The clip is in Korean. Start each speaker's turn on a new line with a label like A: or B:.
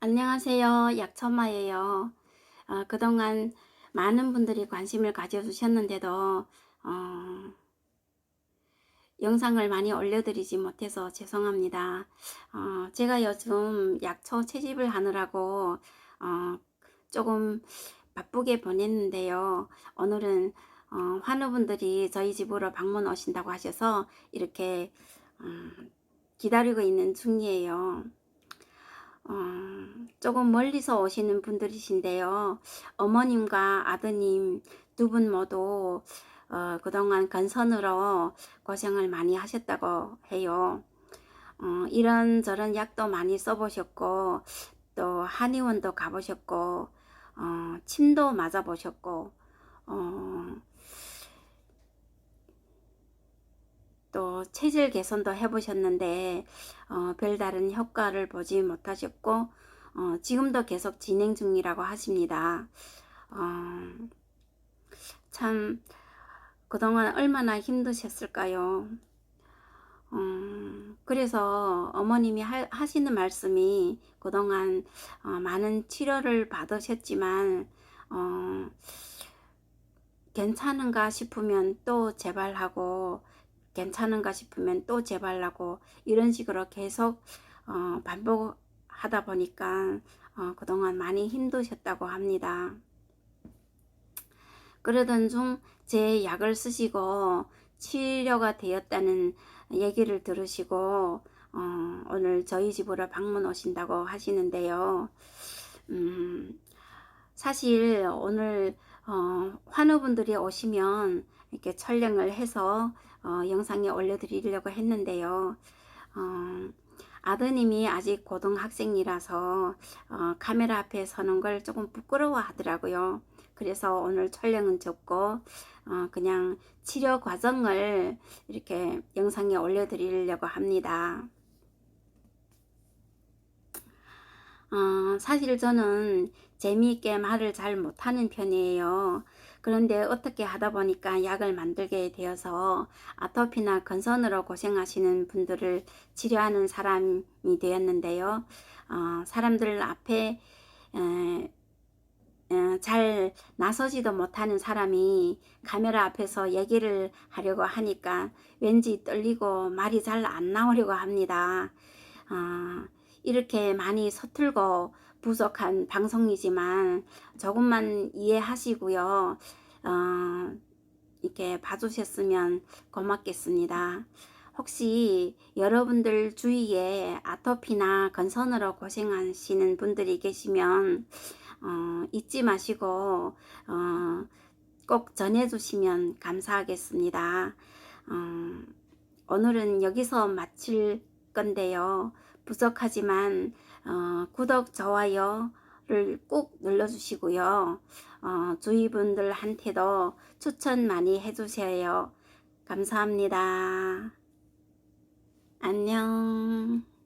A: 안녕하세요. 약천마예요. 어, 그동안 많은 분들이 관심을 가져주셨는데도 어, 영상을 많이 올려드리지 못해서 죄송합니다. 어, 제가 요즘 약초 채집을 하느라고 어, 조금 바쁘게 보냈는데요. 오늘은 어, 환우분들이 저희 집으로 방문 오신다고 하셔서 이렇게 음, 기다리고 있는 중이에요. 어, 조금 멀리서 오시는 분들이신데요. 어머님과 아드님 두 분 모두 어, 그동안 건선으로 고생을 많이 하셨다고 해요. 어, 이런저런 약도 많이 써보셨고 또 한의원도 가보셨고 어, 침도 맞아보셨고 어, 또 체질 개선도 해보셨는데 어, 별다른 효과를 보지 못하셨고 어, 지금도 계속 진행 중이라고 하십니다. 어, 참 그동안 얼마나 힘드셨을까요? 어, 그래서 어머님이 하, 시는 말씀이 그동안 어, 많은 치료를 받으셨지만 어, 괜찮은가 싶으면 또 재발하고 괜찮은가 싶으면 또 재발하고 이런 식으로 계속 어, 반복하다 보니까 어, 그동안 많이 힘드셨다고 합니다. 그러던 중 제 약을 쓰시고 치료가 되었다는 얘기를 들으시고 어, 오늘 저희 집으로 방문 오신다고 하시는데요. 음, 사실 오늘 어, 환우분들이 오시면 이렇게 촬영을 해서 어, 영상에 올려드리려고 했는데요. 어, 아드님이 아직 고등학생이라서 어, 카메라 앞에 서는 걸 조금 부끄러워 하더라고요. 그래서 오늘 촬영은 접고 어, 그냥 치료 과정을 이렇게 영상에 올려드리려고 합니다. 어, 사실 저는 재미있게 말을 잘 못하는 편이에요. 그런데 어떻게 하다 보니까 약을 만들게 되어서 아토피나 건선으로 고생하시는 분들을 치료하는 사람이 되었는데요. 어, 사람들 앞에 에, 에, 잘 나서지도 못하는 사람이 카메라 앞에서 얘기를 하려고 하니까 왠지 떨리고 말이 잘 안 나오려고 합니다. 어, 이렇게 많이 서툴고 부족한 방송이지만 조금만 이해하시고요. 어, 이렇게 봐주셨으면 고맙겠습니다. 혹시 여러분들 주위에 아토피나 건선으로 고생하시는 분들이 계시면 어, 잊지 마시고 어, 꼭 전해주시면 감사하겠습니다. 어, 오늘은 여기서 마칠 건데요. 부족하지만 어, 구독, 좋아요를 꼭 눌러주시고요. 어, 주위 분들한테도 추천 많이 해주세요. 감사합니다. 안녕.